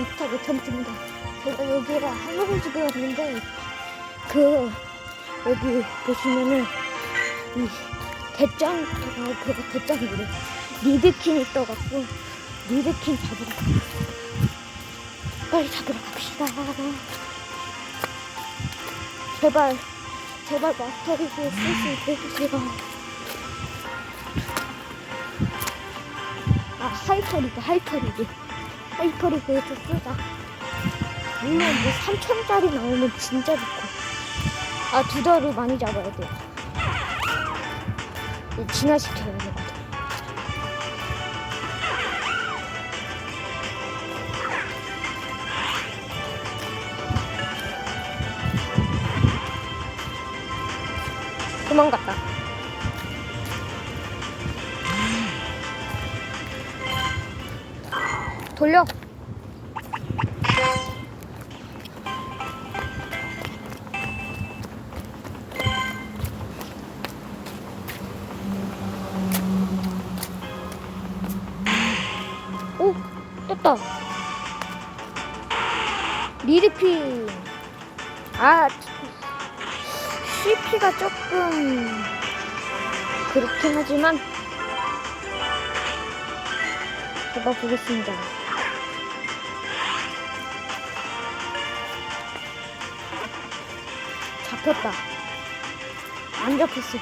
비슷하게 참습니다. 제가 여기가 집에 왔는데 그 여기 보시면은 이 대짱 어, 그거 대짱이래 리드킨이 떠갖고 리드킨 잡으러 가. 빨리 잡으러 갑시다. 제발 제발 마스터리그 쓸수 있게 해주세요. 아 하이퍼리그 하이퍼리그 하이퍼리그에서 쓰자. 물론 뭐 3천짜리 나오면 진짜 좋고. 아 두더를 많이 잡아야 돼. 이 진화시켜야 되거든. 도망갔다. 돌려. 오, 떴다. 리드핀. 아, CP가 조금 그렇긴 하지만 잡아보겠습니다. 잡혔다. 안 잡혔어.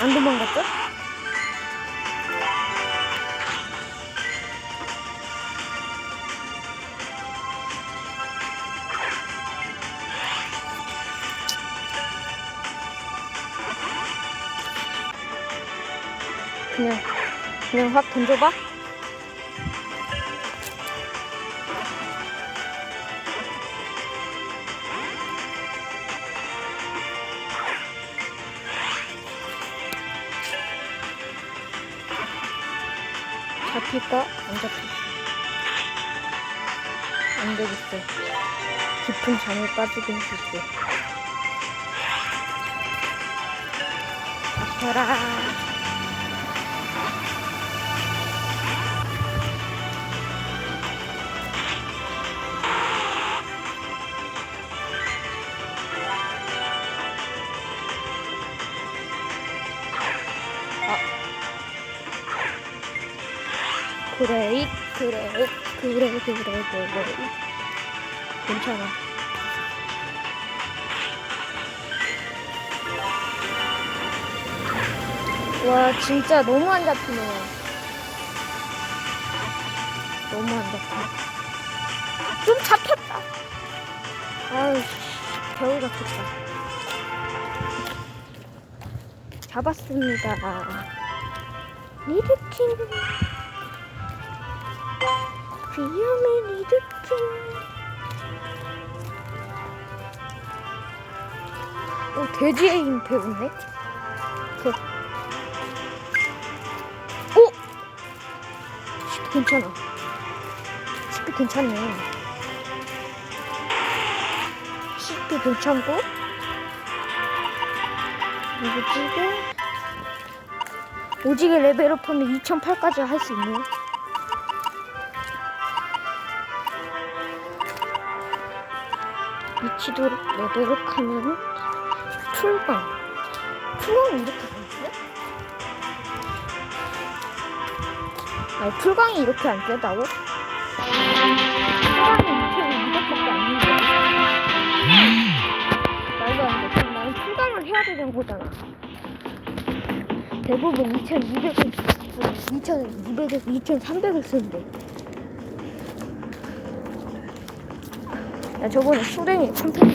안 도망갔죠? 그냥 그냥 확 던져봐. 잡힐까? 안 잡힐까? 안 되겠어. 깊은 잠에 빠지게 해줄게. 잡혀라. 그래, 그래, 그래, 그래, 그래. 괜찮아. 와, 진짜 너무 안 잡히네요. 너무 안 잡혀. 좀 잡혔다. 씨, 겨울 같겠다. 잡았습니다. 리드킹. 위험해 리드킹 어 돼지의 힘 배웠네? 그. 오! 쉽 괜찮아. 쉽게 괜찮네. 쉽게 괜찮고? 오지게 오지게 레벨업하면 2008까지 할 수 있네요 위치도록 레벨업 하면 풀광 풀광이 이렇게 되는데? 아니 풀광이 이렇게 안 뜨다고? 풀광이 2200밖에 안 되는데 말도 안 돼. 그럼 나는 풀광을 해야 되는 거잖아 대부분 2200을 2200에서 2300을 쓰는데 야, 저번에 수랭이 컴퓨터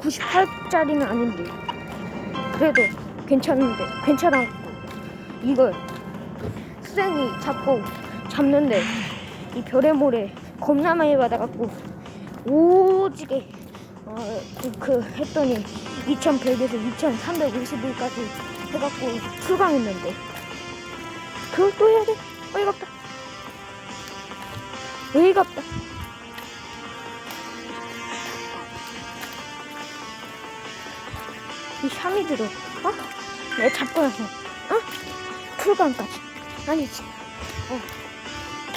98짜리는 아닌데. 그래도 괜찮은데 괜찮아. 이걸 수랭이 잡고 잡는데 이 별의 모래 겁나 많이 받아갖고 오지게 어, 그, 그 했더니 2100에서 2351까지 해갖고 출강했는데. 그걸 또 해야 돼? 어이가 없다 어이가 없다 이 샤미 들어 어? 내가 잡고 나서 어? 풀강까지 아니, 진- 어,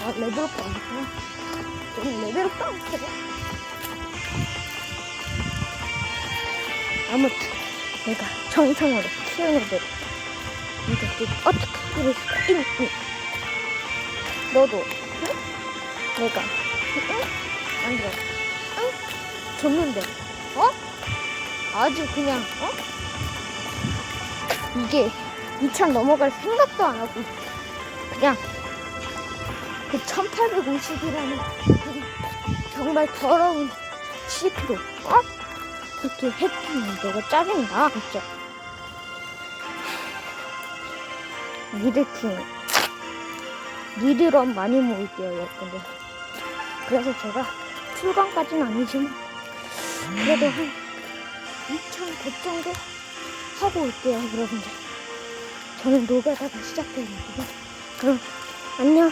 아, 레벨업도 안 했구나. 저는 레벨업도 안 했어. 아무튼, 내가 정상으로 키워내도록 이것들 어떻게 그럴 수가 있니? 너도, 응? 내가, 응? 안 그래? 응? 줬는데, 어? 아주 그냥, 어? 이게 2천 넘어갈 생각도 안 하고, 그냥, 그 1850이라는 정말 더러운 CP로, 어? 그렇게 했더니 내가 짜증이 나, 진짜. 미드킹. 미드런 많이 모을게요, 여러분들. 그래서 제가 출강까지는 아니지만, 그래도 한 2,100 정도 하고 올게요, 여러분들. 저는 노가다가 시작되는 거고. 그럼, 안녕.